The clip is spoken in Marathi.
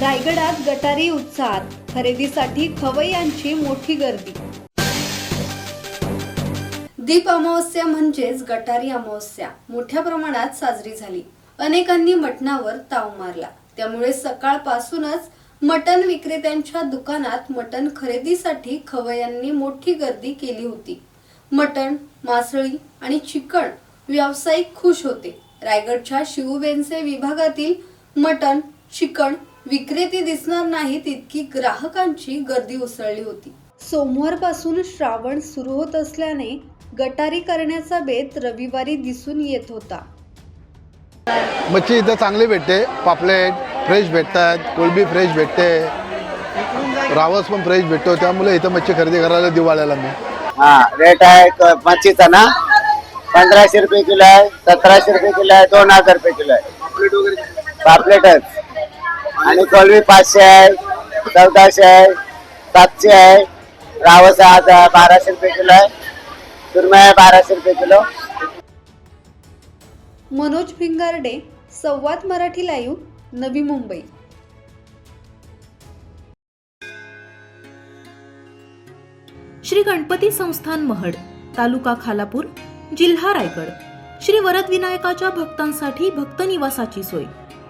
रायगडात गटारी उत्साहात. खरेदीसाठी खवय्यांची मोठी गर्दी. दीप अमावस्या म्हणजेच गटारी अमावस्या. मोठ्या प्रमाणात साजरी झाली. अनेकांनी मटणावर ताव मारला. त्यामुळे सकाळपासूनच मटण विक्रेत्यांच्या दुकानात मटण खरेदीसाठी खवय्यांनी मोठी गर्दी केली होती. मटण मासळी आणि चिकन व्यावसायिक खुश होते. रायगडच्या शिवबेनसे विभागातील मटण चिकन विक्रेते दिसणार नाहीत इतकी ग्राहकांची गर्दी उसळली होती. सोमवारपासून श्रावण सुरू होत असल्याने गटारी करण्याचा बेत रविवारी दिसून येत होता. मच्छी इथं चांगली भेटते पापलेट फ्रेश भेटतात कोलबी फ्रेश भेटते रावस पण फ्रेश भेटतो त्यामुळे इथं मच्छी खरेदी करायला दिवाळ्याला मी. हा रेट आहे मच्छीचा ना? पंधराशे रुपये किलो आहे सतराशे रुपये किलो आहे दोन हजार रुपये किलो आहे. पापलेटच. आणि कोलबी पाचशे आहे चौदाशे आहे सातशे आहे रावस आज बाराशे रुपये किलो आहे. सुरमई आहे बाराशे रुपये किलो. मनोज भिंगारडे संवाद मराठी लाईव्ह नवी मुंबई. श्री गणपती संस्थान महड तालुका खालापूर जिल्हा रायगड. श्री वरद विनायकाच्या भक्तांसाठी भक्त निवासाची सोय.